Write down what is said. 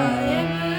Amen.